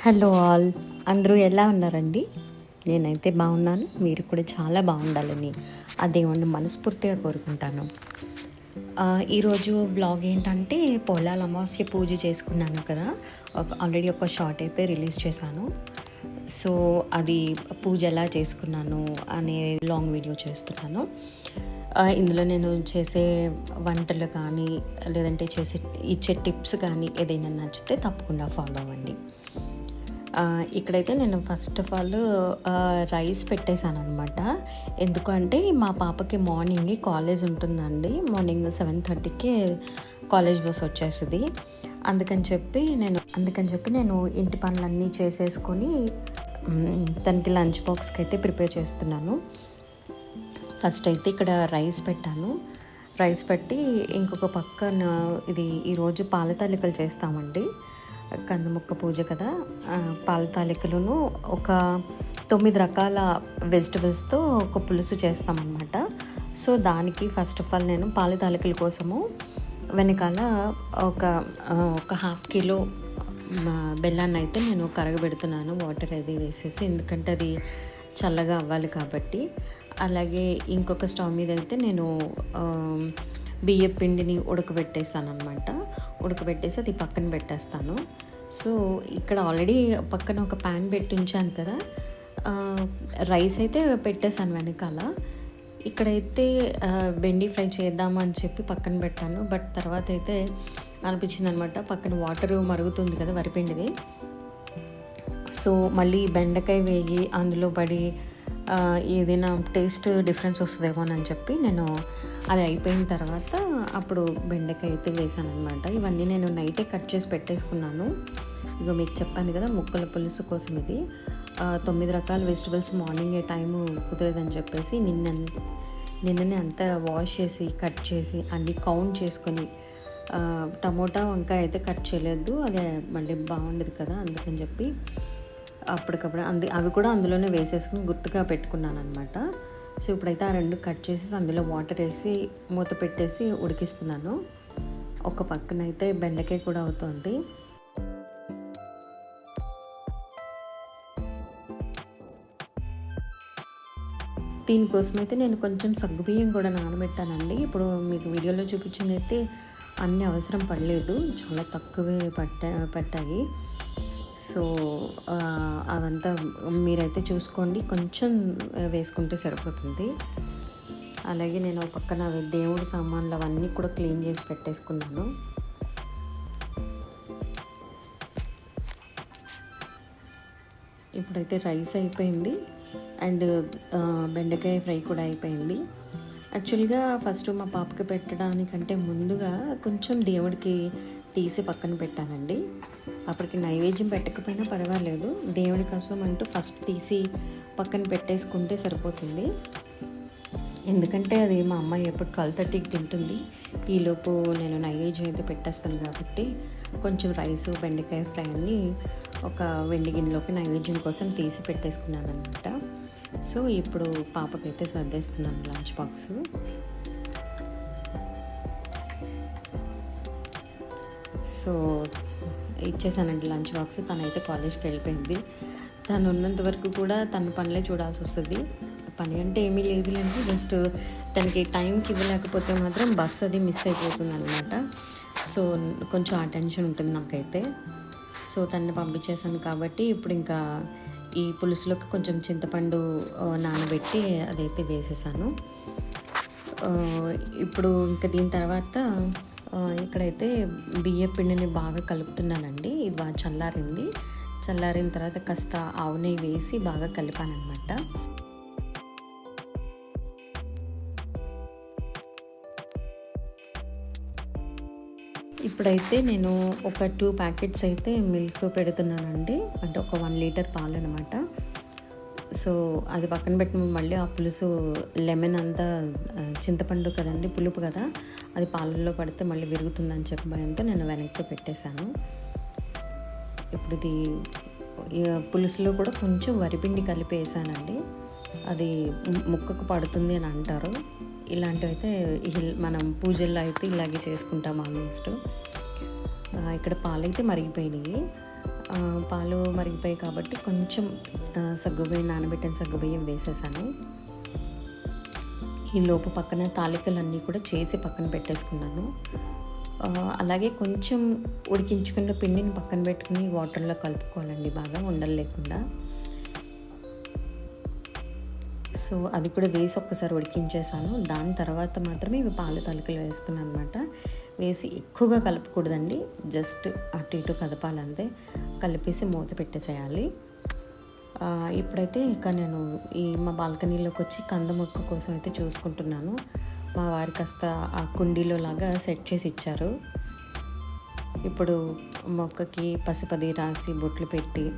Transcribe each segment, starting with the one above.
Hello all. అందరూ ఎలా ఉన్నారండి? నేనైతే బాగున్నాను. మీరు కూడా చాలా బాగుండాలని ఆ దేవుణ్ణి మనస్ఫూర్తిగా కోరుకుంటాను. ఈరోజు బ్లాగ్ ఏంటంటే పొలాల అమావాస్య పూజ చేసుకున్నాను కదా. ఒక ఆల్రెడీ ఒక షార్ట్ అయితే రిలీజ్ చేశాను. సో అది పూజ ఎలా చేసుకున్నాను అనే లాంగ్ వీడియో చేస్తున్నాను. ఇందులో నేను చేసే వంటలు కానీ లేదంటే చేసే ఇచ్చే టిప్స్ కానీ ఏదైనా నచ్చితే తప్పకుండా ఫాలో అవ్వండి. ఇక్కడైతే నేను ఫస్ట్ ఆఫ్ ఆల్ రైస్ పెట్టేశాను అనమాట ఎందుకంటే మా పాపకి మార్నింగ్ కాలేజ్ ఉంటుందండి. మార్నింగ్ సెవెన్ థర్టీకి కాలేజ్ బస్ వచ్చేస్తుంది. అందుకని చెప్పి నేను అందుకని చెప్పి నేను ఇంటి పనులన్నీ చేసేసుకొని తనకి లంచ్ బాక్స్కి అయితే ప్రిపేర్ చేస్తున్నాను. ఫస్ట్ అయితే ఇక్కడ రైస్ పెట్టాను. రైస్ పెట్టి ఇంకొక పక్కన ఇది ఈరోజు పాల తాలికలు చేస్తామండి. కందముక్క పూజ కదా పాల తాలికలను ఒక తొమ్మిది రకాల వెజిటబుల్స్తో ఒక పులుసు చేస్తామన్నమాట. సో దానికి ఫస్ట్ ఆఫ్ ఆల్ నేను పాల తాలికల కోసము వెనకాల ఒక ఒక హాఫ్ కిలో బెల్లాన్ని అయితే నేను కరగబెడుతున్నాను వాటర్ అది వేసేసి ఎందుకంటే అది చల్లగా అవ్వాలి కాబట్టి. అలాగే ఇంకొక స్టవ్ మీద అయితే నేను బియ్యపిండిని పిండిని అనమాట ఉడకబెట్టేసి అది పక్కన పెట్టేస్తాను. సో ఇక్కడ ఆల్రెడీ పక్కన ఒక ప్యాన్ పెట్టి ఉంచాను కదా రైస్ అయితే పెట్టేశాను వెనకాల. ఇక్కడైతే బెండి ఫ్రై చేద్దామని చెప్పి పక్కన పెట్టాను. బట్ తర్వాత అయితే అనిపించింది అనమాట పక్కన వాటర్ మరుగుతుంది కదా వరిపిండిది. సో మళ్ళీ బెండకాయ వేగి అందులో పడి ఏదైనా టేస్ట్ డిఫరెన్స్ వస్తుందేమో అని చెప్పి నేను అది అయిపోయిన తర్వాత అప్పుడు బెండకాయ అయితే వేసాను అనమాట ఇవన్నీ నేను నైటే కట్ చేసి పెట్టేసుకున్నాను. ఇక మీకు చెప్పాను కదా ముక్కల పులుసు కోసం ఇది. తొమ్మిది రకాల వెజిటబుల్స్ మార్నింగ్ ఏ టైము కుదరదని చెప్పేసి నిన్న నిన్ననే అంతా వాష్ చేసి కట్ చేసి అన్ని కౌంట్ చేసుకొని టమోటా వంకాయ అయితే కట్ చేయలేదు. అదే మళ్ళీ బాగుండదు కదా అందుకని చెప్పి అప్పటికప్పుడు అందు అవి కూడా అందులోనే వేసేసుకుని గుర్తుగా పెట్టుకున్నాను అనమాట సో ఇప్పుడైతే ఆ రెండు కట్ చేసి అందులో వాటర్ వేసి మూత పెట్టేసి ఉడికిస్తున్నాను. ఒక పక్కన అయితే బెండకాయ కూడా అవుతుంది. దీనికోసం అయితే నేను కొంచెం సగ్గుబియ్యం కూడా నానబెట్టానండి. ఇప్పుడు మీకు వీడియోలో చూపించింది అయితే అన్ని అవసరం పడలేదు. చాలా తక్కువే పట్ట పట్టాయి. సో అదంతా అవంతా మీరైతే చూసుకోండి. కొంచెం వేసుకుంటే సరిపోతుంది. అలాగే నేను ఒక పక్కన దేవుడి సామాన్లు అవన్నీ కూడా క్లీన్ చేసి పెట్టేసుకున్నాను. ఇప్పుడైతే రైస్ అయిపోయింది. అండ్ బెండకాయ ఫ్రై కూడా అయిపోయింది. యాక్చువల్గా ఫస్ట్ మా పాపకి పెట్టడానికంటే ముందుగా కొంచెం దేవుడికి తీసి పక్కన పెట్టానండి. అప్పటికి నైవేద్యం పెట్టకపోయినా పర్వాలేదు. దేవుడి కోసం అంటూ ఫస్ట్ తీసి పక్కన పెట్టేసుకుంటే సరిపోతుంది. ఎందుకంటే అది మా అమ్మాయి ఎప్పుడు ట్వెల్వ్ థర్టీకి తింటుంది. ఈలోపు నేను నైవేద్యం అయితే పెట్టేస్తాను కాబట్టి కొంచెం రైస్ బెండకాయ ఫ్రై అన్ని ఒక వెండి గిన్నెలోకి నైవేద్యం కోసం తీసి పెట్టేసుకున్నాను అనమాట సో ఇప్పుడు పాపకైతే సర్దేస్తున్నాను లంచ్ బాక్స్ సో ఇచ్చేసానండి లంచ్ బాక్స్. తనైతే కాలేజ్కి వెళ్ళిపోయింది. తను ఉన్నంత వరకు కూడా తన పనులే చూడాల్సి వస్తుంది. పని అంటే ఏమీ లేదులేండి. జస్ట్ తనకి టైంకి ఇవ్వలేకపోతే మాత్రం బస్ అది మిస్ అయిపోతుంది అనమాట సో కొంచెం ఆ టెన్షన్ ఉంటుంది నాకైతే. సో తనని పంపించేశాను కాబట్టి ఇప్పుడు ఇంకా ఈ పులుసులోకి కొంచెం చింతపండు నానబెట్టి అదైతే వేసేసాను. ఇప్పుడు ఇంకా దీని తర్వాత ఇక్కడైతే బియ్య పిండిని బాగా కలుపుతున్నానండి. ఇది బాగా చల్లారింది. చల్లారిన తర్వాత కాస్త ఆవు నెయ్యి వేసి బాగా కలిపాను అనమాట ఇప్పుడైతే నేను ఒక టూ ప్యాకెట్స్ అయితే మిల్క్ పెడుతున్నానండి. అంటే ఒక వన్ లీటర్ పాలు అనమాట సో అది పక్కన పెట్టిన మళ్ళీ ఆ పులుసు లెమన్ అంతా చింతపండు కదండి పులుపు కదా అది పాలల్లో పడితే మళ్ళీ విరుగుతుందని చెప్పి భయంతో నేను వెనక్కి పెట్టేశాను. ఇప్పుడు ఇది పులుసులో కూడా కొంచెం వరిపిండి కలిపేసానండి అది ముక్కకు పడుతుంది అని అంటారు. ఇలాంటివి అయితే మనం పూజల్లో అయితే ఇలాగే చేసుకుంటాం ఆల్మోస్ట్. ఇక్కడ పాలైతే మరిగిపోయినాయి. పాలు మరిగిపోయాయి కాబట్టి కొంచెం సగ్గుబియ్యం నానబెట్టిన సగ్గుబియ్యం వేసేసాను. ఈ లోపు పక్కన తాలికలన్నీ కూడా చేసి పక్కన పెట్టేసుకున్నాను. అలాగే కొంచెం ఉడికించుకున్న పిండిని పక్కన పెట్టుకుని వాటర్లో కలుపుకోవాలండి బాగా ఉండలు లేకుండా. సో అది కూడా వేసి ఒక్కసారి ఉడికించేసాను. దాని తర్వాత మాత్రమే ఇవి పాల తలకలు వేస్తున్నాను అనమాట వేసి ఎక్కువగా కలపకూడదండి. జస్ట్ అటు ఇటు కదపాలంతే. కలిపేసి మూత పెట్టేసేయాలి. ఇప్పుడైతే ఇక నేను ఈ మా బాల్కనీలోకి వచ్చి కంద మొక్క కోసం అయితే చూసుకుంటున్నాను. మా వారి కాస్త ఆ కుండీలో లాగా సెట్ చేసి ఇచ్చారు. ఇప్పుడు మొక్కకి పసుపది రాసి బొట్లు పెట్టి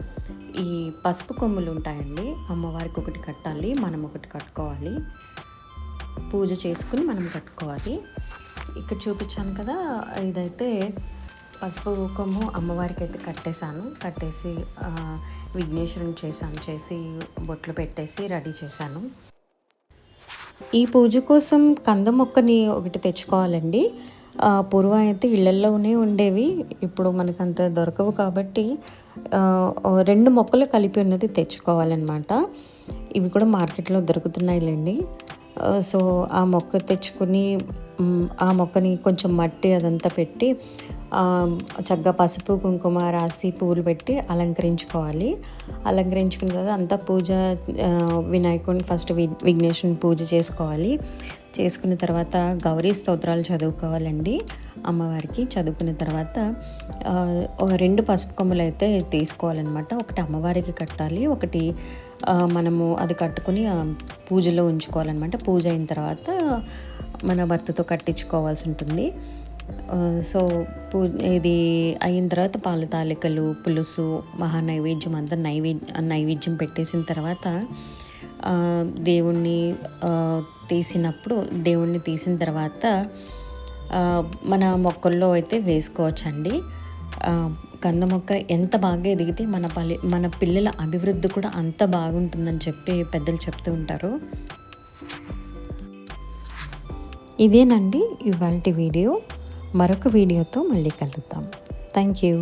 ఈ పసుపు కొమ్ములు ఉంటాయండి. అమ్మవారికి ఒకటి కట్టాలి మనం ఒకటి కట్టుకోవాలి. పూజ చేసుకుని మనం కట్టుకోవాలి. ఇక్కడ చూపించాను కదా ఇదైతే పసుపు కొమ్ము అమ్మవారికి అయితే కట్టేశాను. కట్టేసి విఘ్నేశ్వరుని చేశాను చేసి బొట్లు పెట్టేసి రెడీ చేశాను. ఈ పూజ కోసం కంద మొక్కని ఒకటి తెచ్చుకోవాలండి. పూర్వం అయితే ఇళ్ళల్లోనే ఉండేవి ఇప్పుడు మనకు అంత దొరకవు కాబట్టి రెండు మొక్కలు కలిపి ఉన్నది తెచ్చుకోవాలన్నమాట. ఇవి కూడా మార్కెట్లో దొరుకుతున్నాయిలేండి. సో ఆ మొక్క తెచ్చుకుని ఆ మొక్కని కొంచెం మట్టి అదంతా పెట్టి చక్కగా పసుపు కుంకుమ రాసి పువ్వులు పెట్టి అలంకరించుకోవాలి. అలంకరించుకున్న తర్వాత అంతా పూజ వినాయకుడిని ఫస్ట్ వి విఘ్నేశ్వరుని పూజ చేసుకోవాలి. చేసుకున్న తర్వాత గౌరీ స్తోత్రాలు చదువుకోవాలండి. అమ్మవారికి చదువుకున్న తర్వాత ఒక రెండు పసుపు కొమ్మలు అయితే తీసుకోవాలన్నమాట. ఒకటి అమ్మవారికి కట్టాలి ఒకటి మనము అది కట్టుకుని పూజలో ఉంచుకోవాలన్నమాట. పూజ అయిన తర్వాత మన భర్తతో కట్టించుకోవాల్సి ఉంటుంది. సో పూ ఇది అయిన తర్వాత పాల తాలికలు పులుసు మహా నైవేద్యం అంతా నైవేద్య నైవేద్యం పెట్టేసిన తర్వాత దేవుణ్ణి తీసినప్పుడు దేవుణ్ణి తీసిన తర్వాత మన మొక్కల్లో అయితే వేసుకోవచ్చండి. కంద మొక్క ఎంత బాగా ఎదిగితే మన పల్లె మన పిల్లల అభివృద్ధి కూడా అంత బాగుంటుందని చెప్పి పెద్దలు చెప్తూ ఉంటారు. ఇదేనండి ఇవాళ వీడియో. మరొక వీడియోతో మళ్ళీ కలుద్దాం. Thank you.